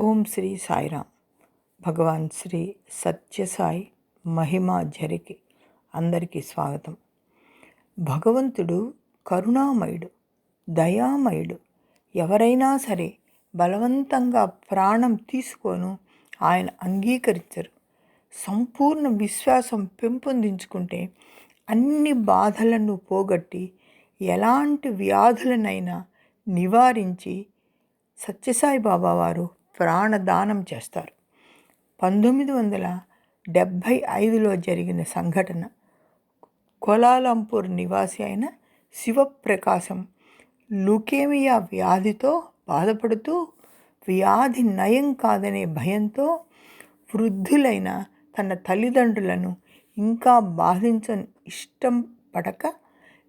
ఓం శ్రీ సాయిరామ్. భగవాన్ శ్రీ సత్యసాయి మహిమా జరిగి అందరికీ స్వాగతం. భగవంతుడు కరుణామయుడు దయామయుడు. ఎవరైనా సరే బలవంతంగా ప్రాణం తీసుకోను ఆయన అంగీకరించరు. సంపూర్ణ విశ్వాసం పెంపొందించుకుంటే అన్ని బాధలను పోగొట్టి ఎలాంటి వ్యాధులనైనా నివారించి సత్యసాయి బాబా వారు ప్రాణదానం చేస్తారు. పంతొమ్మిది వందల డెబ్భై ఐదులో జరిగిన సంఘటన కోలాలంపూర్ నివాసి అయిన శివప్రకాశం లుకేమియా వ్యాధితో బాధపడుతూ వ్యాధి నయం కాదనే భయంతో వృద్ధులైన తన తల్లిదండ్రులను ఇంకా బాధించని ఇష్టం పడక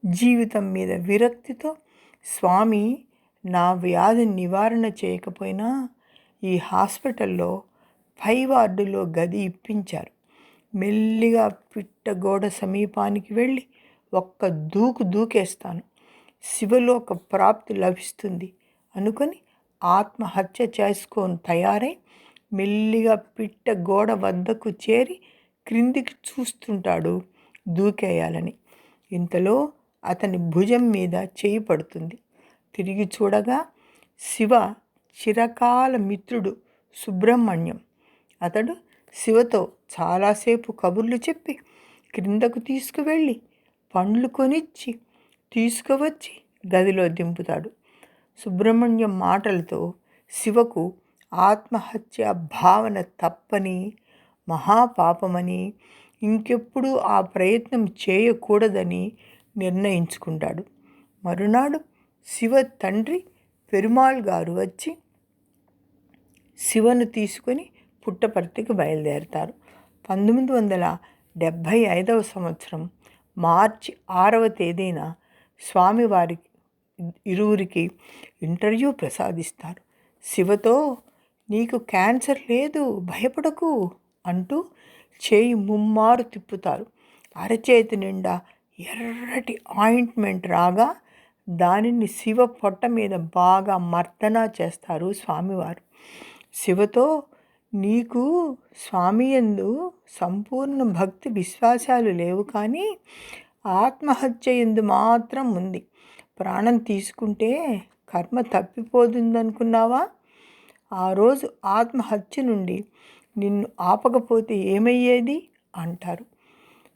జీవితం మీద విరక్తితో స్వామి నా వ్యాధి నివారణ చేయకపోయినా ఈ హాస్పిటల్లో పై వార్డులో గది ఇప్పించారు. మెల్లిగా పిట్టగోడ సమీపానికి వెళ్ళి ఒక్క దూకు దూకేస్తాను. శివలోక ప్రాప్తి లభిస్తుంది అనుకొని ఆత్మహత్య చేసుకొని తయారై మెల్లిగా పిట్ట గోడ వద్దకు చేరి క్రిందికి చూస్తుంటాడు దూకేయాలని. ఇంతలో అతని భుజం మీద చేయి పడుతుంది. తిరిగి చూడగా శివ చిరకాల మిత్రుడు సుబ్రహ్మణ్యం. అతడు శివతో చాలాసేపు కబుర్లు చెప్పి క్రిందకు తీసుకువెళ్ళి పండ్లు కొనిచ్చి తీసుకువచ్చి గదిలో దింపుతాడు. సుబ్రహ్మణ్యం మాటలతో శివకు ఆత్మహత్య భావన తప్పని మహాపాపమని ఇంకెప్పుడు ఆ ప్రయత్నం చేయకూడదని నిర్ణయించుకుంటాడు. మరునాడు శివ తండ్రి పెరుమాళ్ గారు వచ్చి శివను తీసుకొని పుట్టపర్తికి బయలుదేరుతారు. పంతొమ్మిది వందల డెబ్భై ఐదవ సంవత్సరం మార్చి ఆరవ తేదీన స్వామివారికి ఇరువురికి ఇంటర్వ్యూ ప్రసాదిస్తారు. శివతో నీకు క్యాన్సర్ లేదు భయపడకు అంటూ చేయి ముమ్మారు తిప్పుతారు. అరచేతి నిండా ఎర్రటి ఆయింట్మెంట్ రాగా దానిని శివ పొట్ట మీద బాగా మర్దన చేస్తారు స్వామివారు. శివతో నీకు స్వామియందు సంపూర్ణ భక్తి విశ్వాసాలు లేవు కానీ ఆత్మహత్య ఎందు మాత్రం ఉంది. ప్రాణం తీసుకుంటే కర్మ తప్పిపోతుందనుకున్నావా? ఆ రోజు ఆత్మహత్య నుండి నిన్ను ఆపకపోతే ఏమయ్యేది? అంటారు.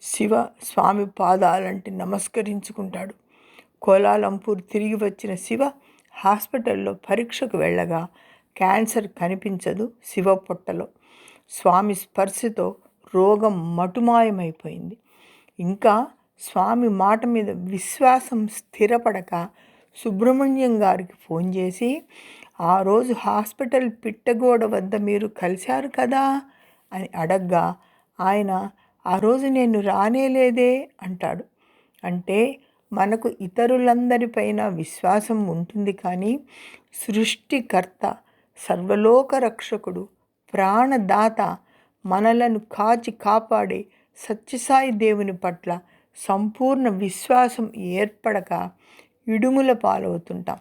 శివ స్వామి పాదాలంటే నమస్కరించుకుంటాడు. కోలాలంపూర్ తిరిగి వచ్చిన శివ హాస్పిటల్లో పరీక్షకు వెళ్ళగా క్యాన్సర్ కనిపించదు శివ పొట్టలో స్వామి స్పర్శతో రోగం మటుమాయమైపోయింది. ఇంకా స్వామి మాట మీద విశ్వాసం స్థిరపడక సుబ్రహ్మణ్యం గారికి ఫోన్ చేసి ఆ రోజు హాస్పిటల్ పిట్టగోడ వద్ద మీరు కలిశారు కదా? అని అడగ్గా ఆయన ఆ రోజు నేను రానేలేదే అంటాడు. అంటే మనకు ఇతరులందరిపైన విశ్వాసం ఉంటుంది కానీ సృష్టికర్త సర్వలోక రక్షకుడు ప్రాణదాత మనలను కాచి కాపాడే సత్యసాయి దేవుని పట్ల సంపూర్ణ విశ్వాసం ఏర్పడక ఇడుముల పాలవుతుంటాం.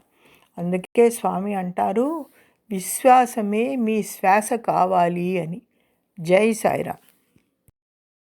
అందుకే స్వామి అంటారు విశ్వాసమే మీ శ్వాస కావాలి అని. జై సాయిరామ్.